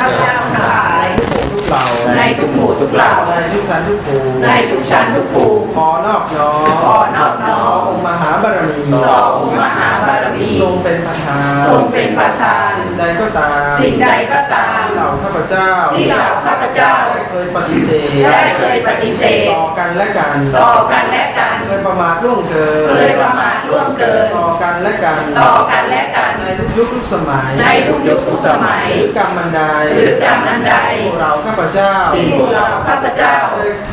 ข้าพเจ้าทั้งหลายในทุกหมู่ทุกเหล่าในทุกหมู่ทุกเหล่าในทุกชั้นทุกภูมิในทุกชั้นทุกภูมิขอนอบน้อมขอนอบน้อต่อมองค์มหาบารมีต่อองค์มหาบารมีทรงเป็นประธานทรงเป็นประธานสิ่งใดก็ตาม สิ่งใดก็ตามที่เหล่าข้าพเจ้าที่เหล่าข้าพเจ้าได้เคยปฏิเสธได้เคยปฏิเสธต่อกันและกันต่อกันและกันเคยประมาทล่วงเกินเคยประมาทล่วงเกินต่อกันและกันต่อกันและกันในทุกยุคทุกสมัยในทุกยุคทุกสมัยหรือกรรมบันไดหรือกรรมอันใดพวกเราข้าพเจ้าที่พวกเราข้าพเจ้า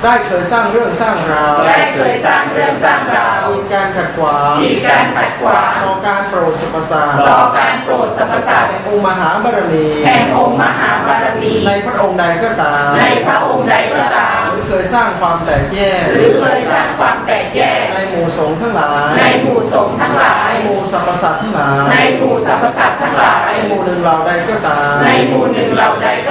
ได้เคยสร้างเรื่องสร้างราวได้เคยสร้างเรื่องสร้างราวมีการขัดขวางมีการขัดขวางต่อการโปรดสรรพสัตว์ต่อการโปรดส องค์มหาบารมีแห่งองค์มหาบารมี ในพระองค์ใดก็ตาม ในพระองค์ใดก็ตาม หรือเคยสร้างความแตกแยก หรือเคยสร้างความแตกแยก ในหมู่สงฆ์ทั้งหลาย ในหมู่สงฆ์ทั้งหลาย ในหมู่สรรพสัตว์ทั้งหลาย ในหมู่สรรพสัตว์ทั้งหลาย ในหมู่หนึ่งเราใดก็ตาม ในหมู่หนึ่งเราใดก็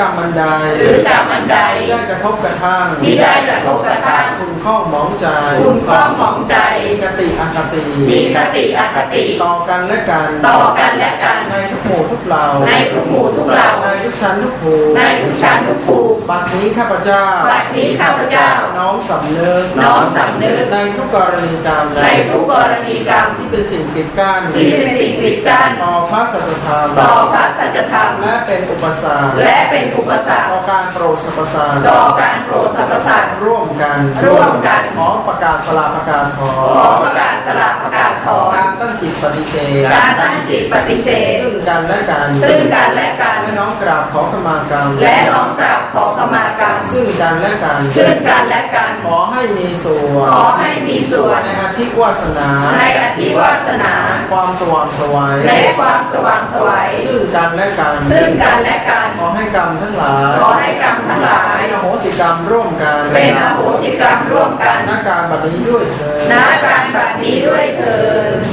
ตามหรือกรรมบันไดหรือกรรมอันใดได้กระทบกระทั่งที่ได้กระทบกระทั่งคุณข้องหมองใจคุณข้องหมองใจมีกติอคติมีคติอคติ ต่อกันและกันต่อกันและกันในทุกหมู่ทุกเหล่าในทุกหมู่ทุกเหล่าในทุกชั้นทุกภูมิในทุกชั้นทุกภูมิบัดนี้ข้าพเจ้าบัดนี้ข้าพเจ้า น้อมสำนึกน้อมสำนึกในทุกกรณีกรรมในทุกกรณีกรรมที่เป็นสิ่งปิดกั้นที่เป็นสิ่งปิดกั้นต่อพระสัจธรรมต่อพระสัจธรรมและเป็นอุปสรรคและเป็นอุปสรรคต่อการโปรดสรรพสัตว์ต่อการโปรดสรรพสัตว์ร่วมกันร่วมกันขอประกาศสลาประกาศขอขอประกาศสละประกาศถอนการตั้งจิตปฏิเสธการตั้งจิตปฏิเสธซึ่งกันและกันซึ่งกันและกันและน้อมกราบขอขมากรรมและน้อมกราบขอขมากรรม ซึ่งกันและกัน ซึ่งกันและกัน ขอให้มีส่วนขอให้มีส่วน ในอาทิวาสนา ในอธิวาสนา ความสว่างไสวัยและความสว่างไสวัย ซึ่งกันและกัน ซึ่งกันและกัน ขอให้กรรมทั้งหลาย ขอให้กรรมทั้งหลายเป็นอโหสิกรรมร่วมกัน เป็นอโหสิกรรมร่วมกันนักการบัดนี้ด้วยเถิดณการบัดนี้ด้วยเถิด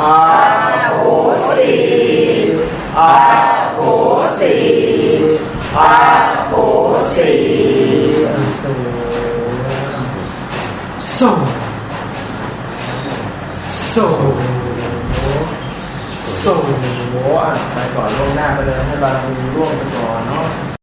อาอาโหสิอา สิโสโสโสโสอะไปก่อนล่วงหน้าไปเลยให้บารมีร่วงไปก่อนเนาะ